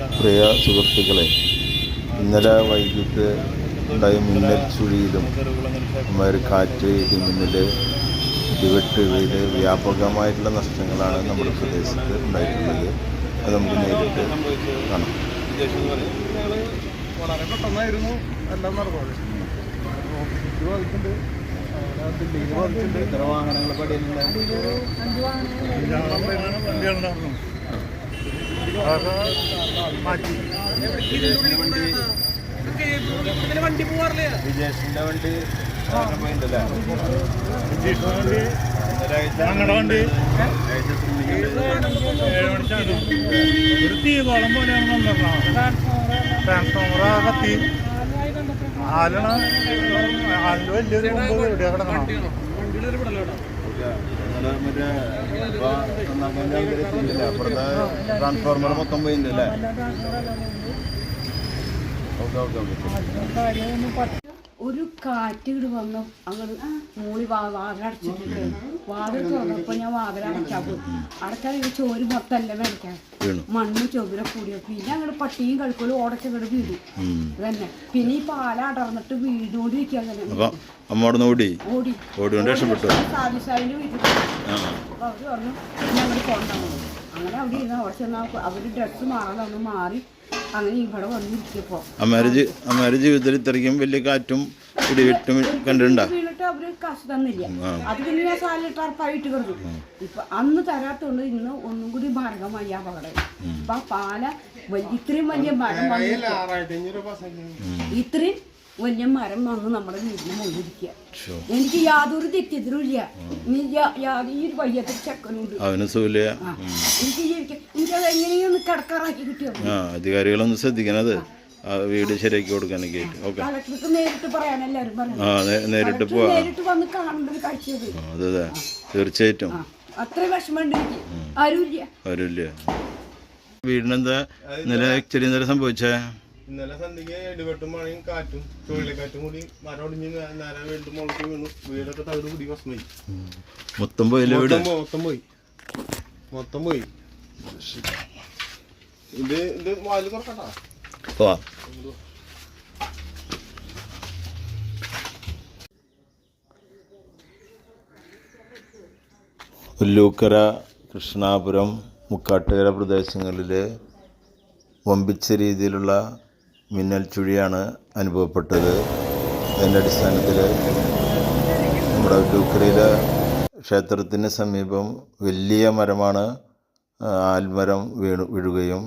പ്രിയ സുഹൃത്തുക്കളെ ഇന്നലെ വൈകിട്ട് ഉണ്ടായ മിന്നൽ ചുഴിയിലും കാറ്റ് ഇടിമിന്നൽ ഇടിവെട്ട് വീട് വ്യാപകമായിട്ടുള്ള നഷ്ടങ്ങളാണ് നമ്മുടെ പ്രദേശത്ത് ഉണ്ടായിട്ടുള്ളത്. അത് നമുക്ക് നേരിട്ട് കാണാം. വളരെ പെട്ടെന്നായിരുന്നു എല്ലാം നടന്നത്. ഓഫീസിൽ ബാധിച്ചിട്ടുണ്ട് അവിടെ ബിൽഡിങ്ങിൽ ബാധിച്ചിട്ടുണ്ട് വണ്ടികളുണ്ടായിരുന്നു അതൊക്കെ മാറ്റി വിജേഷിന്റെ വണ്ടി പോയിട്ടല്ലേ ഞങ്ങളുടെ വണ്ടി. ഒരു തീകോളം ട്രാൻസ്ഫോമർ കത്തി ആലണ. ആലോ വലിയൊരു എവിടെ എവിടെയാ ട്രാൻസ്ഫോർമർ മൊത്തം പോയില്ലേ ഓക്കെ ഓക്കെ ഓക്കെ ഒരു കാറ്റ് ഇങ്ങോട്ട് വന്ന്. അങ്ങോട്ട് മൂളി വാ വാതിലടച്ചിട്ടുണ്ട് വാതിൽ തുറന്നപ്പോ ഞാൻ വാതിലടയ്ക്കാൻ പോയി അടച്ചാൽ ഇത് ചോര് മൊത്തമല്ല മേടിക്കാൻ. മണ്ണ് ചൊവ്വര കൂടിയ. പിന്നെ അങ്ങോട്ട് പട്ടിയും കഴുക്കലും ഓടച്ചങ്ങോട്ട് വീണു. അതന്നെ തന്നെ പിന്നെ ഈ പാല അടർന്നിട്ട് വീണോണ്ടിരിക്കുക അങ്ങനെ ഓടി? ഓടി. രക്ഷപ്പെട്ടു. വീട്ടിൽ അപ്പൊ അവർ പറഞ്ഞു ഞങ്ങൾ പോണ്ടാവും അങ്ങനെ അവിടെ ഇരുന്ന് അവിടെ ചെന്നാൽ അവർ ഡ്രസ്സ് മാറാൻ ഒന്ന് മാറി അങ്ങനെ അമ്മാര് അമ്മാര് ജീവിതത്തിൽ ഇത്രയ്ക്കും വലിയ കാറ്റും ഇടിവെട്ടും കണ്ടിട്ടുണ്ടോ? അവർ കാശ് തന്നില്ല. ആ. അത് പിന്നെ ഞാൻ സാലിട്ട് അർപ്പായിട്ട് കിടന്നു ഇപ്പൊ അന്ന് തരാത്തോണ്ട് ഇന്ന് ഒന്നും കൂടി മാർഗമായി അപകടം. ഇപ്പൊ പാല വലിയ ഇത്രയും വലിയ മരം ഇത്രയും വലിയ മരം വന്ന് നമ്മുടെ വീടിന് മുന്നിരിക്കുക എനിക്ക് യാതൊരു തെറ്റിയതിനും ഇല്ല. നീ യാ- യാ- ഈ ഒരു വയ്യത്തെ ചെക്കനുണ്ട്. ആ. എനിക്ക് അത് എങ്ങനെയൊന്ന് കിടക്കാറാക്കി കിട്ടിയോ? അധികാരികളൊന്ന് ശ്രദ്ധിക്കണത് വീട് ശരിയാക്കി കൊടുക്കാനൊക്കെ ഓക്കെ. കളക്ടർക്ക് നേരിട്ട് പറയാൻ എല്ലാവരും പറഞ്ഞു. ആ നേരിട്ട് പോവാ. അതെ അതെ. തീർച്ചയായിട്ടും. എനിക്ക്. വീടിനെന്താ നില ആക്ച്വലി ഇന്നലെ സംഭവിച്ചേ? ഇന്നലെ സന്ധ്യക്ക് ഇടിവെട്ടും മഴയും കാറ്റും ചുഴലിക്കാറ്റും കൂടി മരം ഒടിഞ്ഞ് നേരെ വീണ്ടും മുളക്ക് വീണു. വീടൊക്കെ തകട് കൂടി ഭസ്മായി മൊത്തം പോയില്ലേ വീട്? മൊത്തം പോയി. മൊത്തം പോയി. ഇത് ഇത് വാൽ തുറക്കട്ടാ ഉല്ലൂക്കര കൃഷ്ണാപുരം മുക്കാട്ടുകര പ്രദേശങ്ങളിൽ വമ്പിച്ച രീതിയിലുള്ള മിന്നൽ ചുഴിയാണ് അനുഭവപ്പെട്ടത്. അതിന്റെ അടിസ്ഥാനത്തിൽ നമ്മുടെ ഉല്ലൂക്കരയിലെ ക്ഷേത്രത്തിന് സമീപം വലിയ മരമാണ് ആൽമരം വീണു വീഴുകയും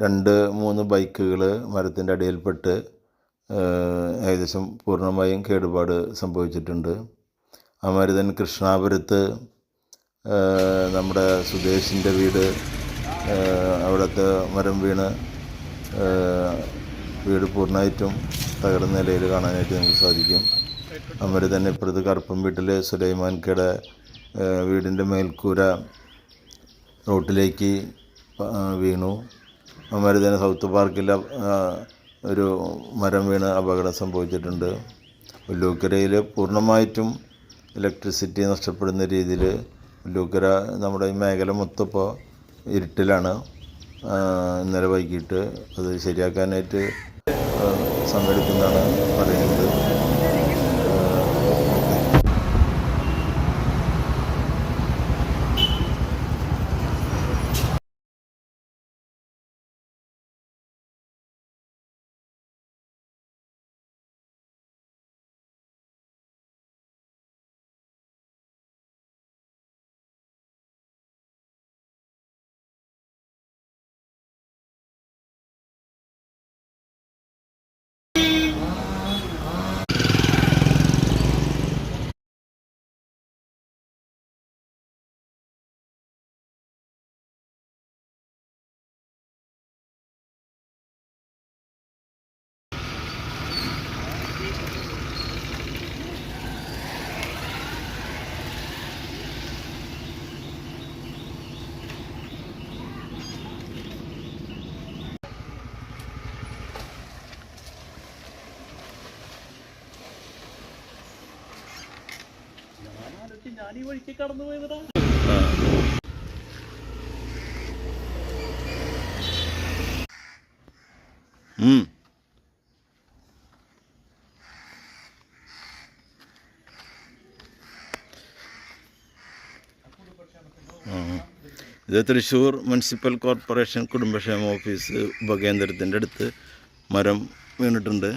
രണ്ട് മൂന്ന് ബൈക്കുകൾ മരത്തിന്റെ അടിയിൽപ്പെട്ട് ഏകദേശം പൂർണമായും കേടുപാട് സംഭവിച്ചിട്ടുണ്ട്. ആ തന്നെ കൃഷ്ണാപുരത്ത് നമ്മുടെ സുദേശിന്റെ വീട് അവിടുത്തെ മരം വീണ് വീട് പൂർണമായിട്ടും തകർന്ന നിലയിൽ കാണാനായിട്ട് നമുക്ക് സാധിക്കും. അതുപോലെ തന്നെ ഇപ്പുറത്ത് കറുപ്പം വീട്ടിൽ സുലൈമാൻകട വീടിന്റെ മേൽക്കൂര റോട്ടിലേക്ക് വീണു. അമാര് തന്നെ സൗത്ത് പാർക്കിലെ ഒരു മരം വീണ് അപകടം സംഭവിച്ചിട്ടുണ്ട്. ഉല്ലൂക്കരയിൽ പൂർണമായിട്ടും ഇലക്ട്രിസിറ്റി നഷ്ടപ്പെടുന്ന രീതിയിൽ ഉല്ലൂക്കര നമ്മുടെ ഈ മേഖല മൊത്തം ഇപ്പോൾ ഇരുട്ടിലാണ്. ഇന്നലെ വൈകിട്ട് അത് ശരിയാക്കാനായിട്ട് ആ, പറയുന്നത് ആ, ഓക്കെ ഞാൻ ഈ വഴിക്ക് കടന്നു പോയതാ ആ. ഉം. ആ. ഇത് തൃശ്ശൂർ മുനിസിപ്പൽ കോർപ്പറേഷൻ കുടുംബക്ഷേമ ഓഫീസ് ഉപകേന്ദ്രത്തിന്റെ അടുത്ത് മരം വീണിട്ടുണ്ട്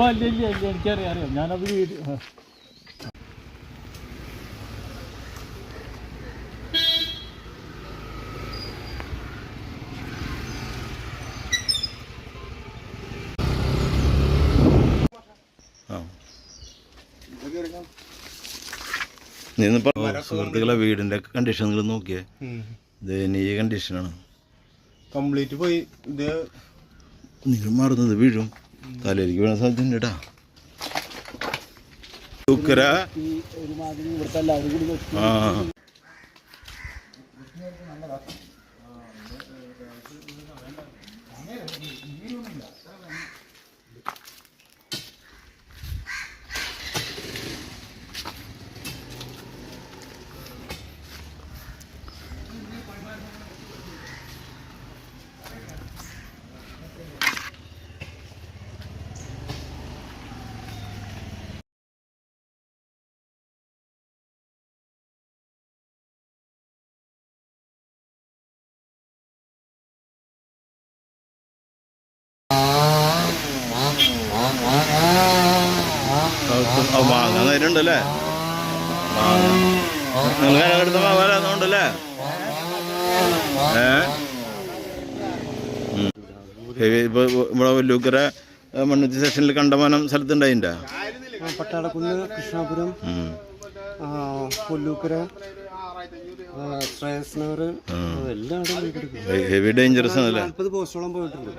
ഓ ഇല്ല ഇല്ല ഇല്ല എനിക്കറിയാം അറിയാം ഞാനത് വീട് സുഹൃത്തുക്കളെ വീടിന്റെ കണ്ടീഷൻ നിങ്ങൾ നോക്കിയേ. ദയനീയ കണ്ടീഷനാണ് കംപ്ലീറ്റ് പോയി. ഇത് നിങ്ങൾ മാറുന്നത് വീഴും. തലയിലേക്ക് വീണ സാധ്യതയുണ്ട് കേട്ടാ ഉക്കര ആ. മാങ്ങ നേരുണ്ടല്ലേ നിങ്ങൾ കരകെടുത്ത മാവാലാന്നുണ്ടല്ലേ ഏ? ഇപ്പൊ ഇവിടെ വല്ലൂക്കര മണ്ണുത്തി സെക്ഷനിൽ കണ്ടമാനം സ്ഥലത്തുണ്ടായിട്ടാ പട്ടാളക്കുന്ന് കൃഷ്ണാപുരം കൊല്ലൂക്കര ആ, ശ്രേയസ് നഗർ എല്ലാം അവിടെ വീടെടുക്കും ഹെവി ഡേഞ്ചറസ് ആണല്ലേ നാൽപ്പത് പോസ്റ്റോളം പോയിട്ടുണ്ട്.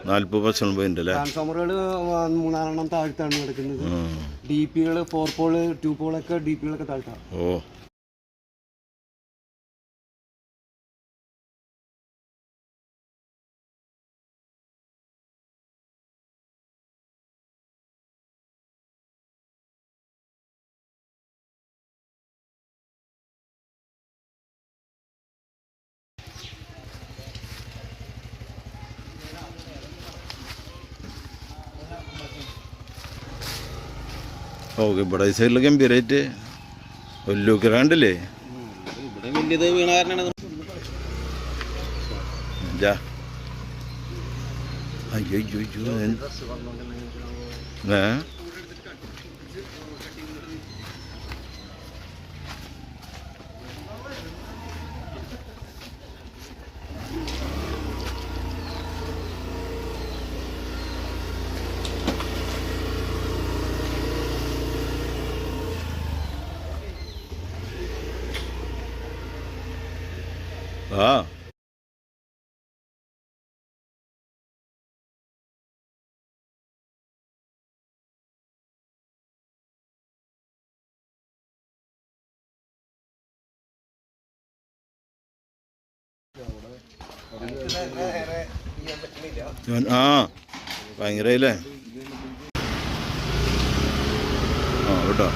പോയിണ്ടല്ലേ ട്രാൻസ്ഫോമറുകൾ മൂന്നാലെണ്ണം താഴ്ത്താണ് കിടക്കുന്നത്. ഡി പികൾ ഫോർ പോൾ ടു പോളൊക്കെ ഡി പികളൊക്കെ താഴ്ത്താണ് ഓ. ഓക്കെ ഇവിടെ ഈ സൈഡിൽ ഗംഭീരായിട്ട്. വല്ലൂക്കര കണ്ടില്ലേ? അയ്യോ അയ്യോ. ഏ? ആ ഞാൻ- ആ ഭയങ്കര ഇല്ലേ ആ കേട്ടോ